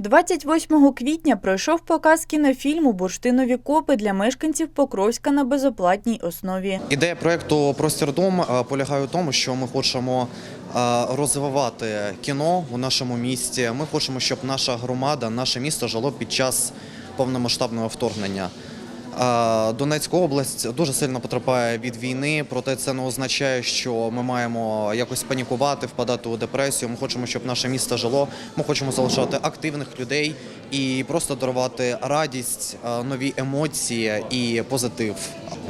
28 квітня пройшов показ кінофільму Бурштинові копи для мешканців Покровська на безоплатній основі. Ідея проєкту Простір дом е, полягає у тому, що ми хочемо е, розвивати кіно у нашому місті. Ми хочемо, щоб наша громада, наше місто жило під час повномасштабного вторгнення. Донецька область дуже сильно потрапляє від війни, проте це не означає, що ми маємо якось панікувати, впадати у депресію. Ми хочемо, щоб наше місто жило. Ми хочемо залишати активних людей і просто дарувати радість, нові емоції і позитив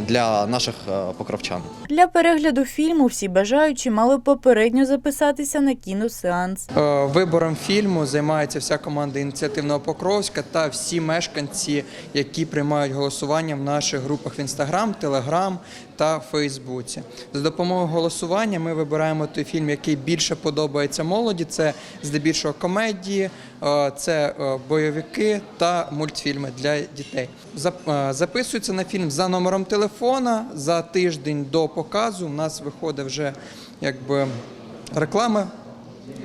для наших е, покровчан. Для перегляду фільму всі бажаючі мали попередньо записатися на кіносеанс. Е, Вибором фільму займається вся команда ініціативного Покровська та всі мешканці, які приймають голосування в наших групах в Інстаграм, Телеграм та Фейсбуці. За допомогою голосування ми вибираємо той фільм, який більше подобається молоді. Це здебільшого комедії, це е, бойовики та мультфільми для дітей. Е, Записується на фільм за номером телефона за тиждень до показу. У нас виходить вже якби реклама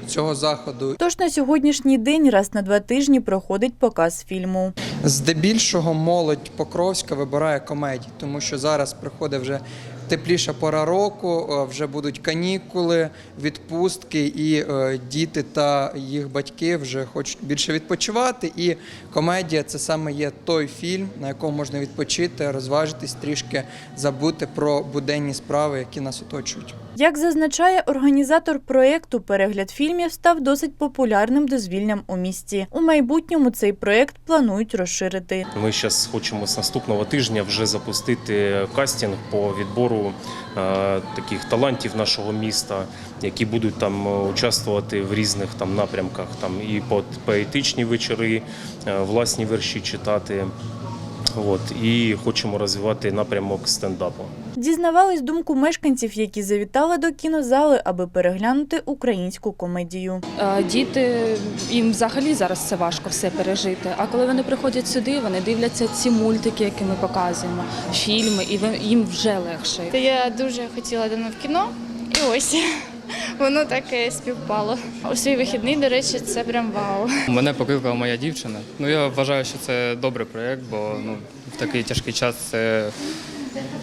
цього заходу. Тож на сьогоднішній день раз на два тижні проходить показ фільму. Здебільшого молодь Покровська вибирає комедії, тому що зараз приходить вже тепліша пора року, е, вже будуть канікули, відпустки, і е, діти та їх батьки вже хочуть більше відпочивати. І комедія це саме є той фільм, на якому можна відпочити, розважитись, трішки забути про буденні справи, які нас оточують. Як зазначає організатор проєкту, перегляд фільмів став досить популярним дозвіллям у місті. У майбутньому цей проєкт планують розширити. Ми зараз хочемо з наступного тижня вже запустити кастинг по відбору е, таких талантів нашого міста, які будуть там е, участвувати в різних там напрямках, там і по- поетичні вечори, е, власні вірші читати. От, і хочемо розвивати напрямок стендапу. Дізнавались думку мешканців, які завітали до кінозали, аби переглянути українську комедію. Е, Діти їм взагалі зараз це важко все пережити. А коли вони приходять сюди, вони дивляться ці мультики, які ми показуємо, фільми, і ви- їм вже легше. Я дуже хотіла давно в кіно, і ось воно так і співпало. У свій вихідний, до речі, це прям вау. Мене покликала моя дівчина. Ну я вважаю, що це добрий проєкт, бо ну в такий тяжкий час це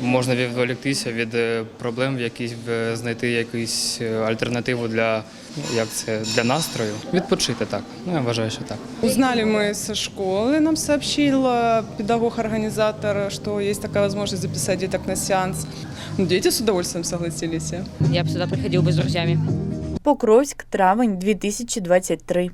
можна відволіктися від е, проблем, якісь е, знайти якусь е, альтернативу для як це для настрою. Відпочити так. Ну я вважаю, що так. Узнали мы со школы, нам сообщил э, педагог-организатор, что есть такая возможность записать деток на сеанс. Ну, дети с удовольствием согласились. Я бы сюда приходил бы с друзьями. Покровськ, травень 2023.